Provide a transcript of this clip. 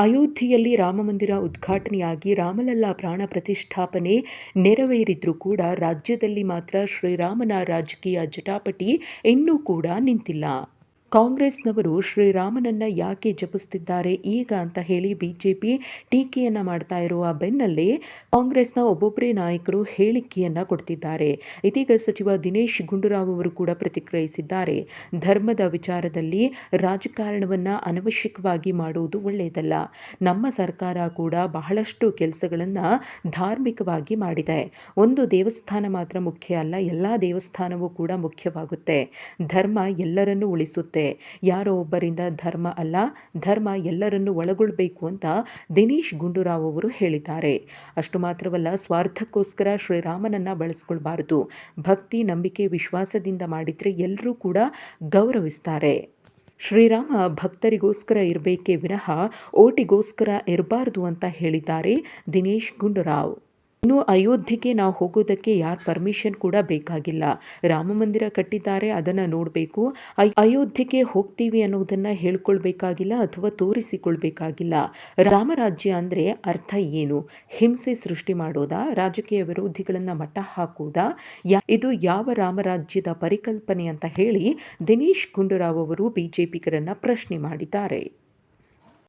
ಅಯೋಧ್ಯೆಯಲ್ಲಿ ರಾಮಮಂದಿರ ಉದ್ಘಾಟನೆಯಾಗಿ ರಾಮಲಲ್ಲಾ ಪ್ರಾಣ ಪ್ರತಿಷ್ಠಾಪನೆ ನೆರವೇರಿದ್ರೂ ಕೂಡ ರಾಜ್ಯದಲ್ಲಿ ಮಾತ್ರ ಶ್ರೀರಾಮನ ರಾಜಕೀಯ ಜಟಾಪಟಿ ಇನ್ನೂ ಕೂಡ ನಿಂತಿಲ್ಲ. ಕಾಂಗ್ರೆಸ್ನವರು ಶ್ರೀರಾಮನನ್ನ ಯಾಕೆ ಜಪಿಸ್ತಿದ್ದಾರೆ ಈಗ ಅಂತ ಹೇಳಿ ಬಿಜೆಪಿ ಟೀಕೆಯನ್ನ ಮಾಡ್ತಾ ಇರುವ ಬೆನ್ನಲ್ಲೇ ಕಾಂಗ್ರೆಸ್ನ ಒಬ್ಬೊಬ್ಬರೇ ನಾಯಕರು ಹೇಳಿಕೆಯನ್ನ ಕೊಡ್ತಿದ್ದಾರೆ. ಇದೀಗ ಸಚಿವ ದಿನೇಶ್ ಗುಂಡೂರಾವ್ ಅವರು ಕೂಡ ಪ್ರತಿಕ್ರಿಯಿಸಿದ್ದಾರೆ. ಧರ್ಮದ ವಿಚಾರದಲ್ಲಿ ರಾಜಕಾರಣವನ್ನ ಅನವಶ್ಯಕವಾಗಿ ಮಾಡುವುದು ಒಳ್ಳೆಯದಲ್ಲ. ನಮ್ಮ ಸರ್ಕಾರ ಕೂಡ ಬಹಳಷ್ಟು ಕೆಲಸಗಳನ್ನು ಧಾರ್ಮಿಕವಾಗಿ ಮಾಡಿದೆ. ಒಂದು ದೇವಸ್ಥಾನ ಮಾತ್ರ ಮುಖ್ಯ ಅಲ್ಲ, ಎಲ್ಲ ದೇವಸ್ಥಾನವೂ ಕೂಡ ಮುಖ್ಯವಾಗುತ್ತೆ. ಧರ್ಮ ಎಲ್ಲರನ್ನೂ ಉಳಿಸುತ್ತೆ. ಯಾರೋ ಒಬ್ಬರಿಂದ ಧರ್ಮ ಅಲ್ಲ, ಧರ್ಮ ಎಲ್ಲರನ್ನು ಒಳಗೊಳ್ಳಬೇಕು ಅಂತ ದಿನೇಶ್ ಗುಂಡೂರಾವ್ ಅವರು ಹೇಳಿದ್ದಾರೆ. ಅಷ್ಟು ಮಾತ್ರವಲ್ಲ, ಸ್ವಾರ್ಥಕ್ಕೋಸ್ಕರ ಶ್ರೀರಾಮನನ್ನ ಬಳಸ್ಕೊಳ್ಬಾರದು. ಭಕ್ತಿ, ನಂಬಿಕೆ, ವಿಶ್ವಾಸದಿಂದ ಮಾಡಿದರೆ ಎಲ್ಲರೂ ಕೂಡ ಗೌರವಿಸ್ತಾರೆ. ಶ್ರೀರಾಮ ಭಕ್ತರಿಗೋಸ್ಕರ ಇರಬೇಕೇ ವಿನಃ ಓಟಿಗೋಸ್ಕರ ಇರಬಾರ್ದು ಅಂತ ಹೇಳಿದ್ದಾರೆ ದಿನೇಶ್ ಗುಂಡೂರಾವ್. ಇನ್ನು ಅಯೋಧ್ಯೆಗೆ ನಾವು ಹೋಗೋದಕ್ಕೆ ಯಾರ ಪರ್ಮಿಷನ್ ಕೂಡ ಬೇಕಾಗಿಲ್ಲ. ರಾಮ ಮಂದಿರ ಕಟ್ಟಿದ್ದಾರೆ, ಅದನ್ನು ನೋಡಬೇಕು. ಅಯೋಧ್ಯೆಗೆ ಹೋಗ್ತೀವಿ ಅನ್ನೋದನ್ನು ಹೇಳ್ಕೊಳ್ಬೇಕಾಗಿಲ್ಲ ಅಥವಾ ತೋರಿಸಿಕೊಳ್ಬೇಕಾಗಿಲ್ಲ. ರಾಮರಾಜ್ಯ ಅಂದರೆ ಅರ್ಥ ಏನು? ಹಿಂಸೆ ಸೃಷ್ಟಿ ಮಾಡೋದಾ? ರಾಜಕೀಯ ವಿರೋಧಿಗಳನ್ನು ಮಟ್ಟ ಹಾಕೋದಾ ಇದು ಯಾವ ರಾಮರಾಜ್ಯದ ಪರಿಕಲ್ಪನೆ ಅಂತ ಹೇಳಿ ದಿನೇಶ್ ಗುಂಡೂರಾವ್ ಅವರು ಬಿಜೆಪಿಗರನ್ನ ಪ್ರಶ್ನೆ ಮಾಡಿದ್ದಾರೆ.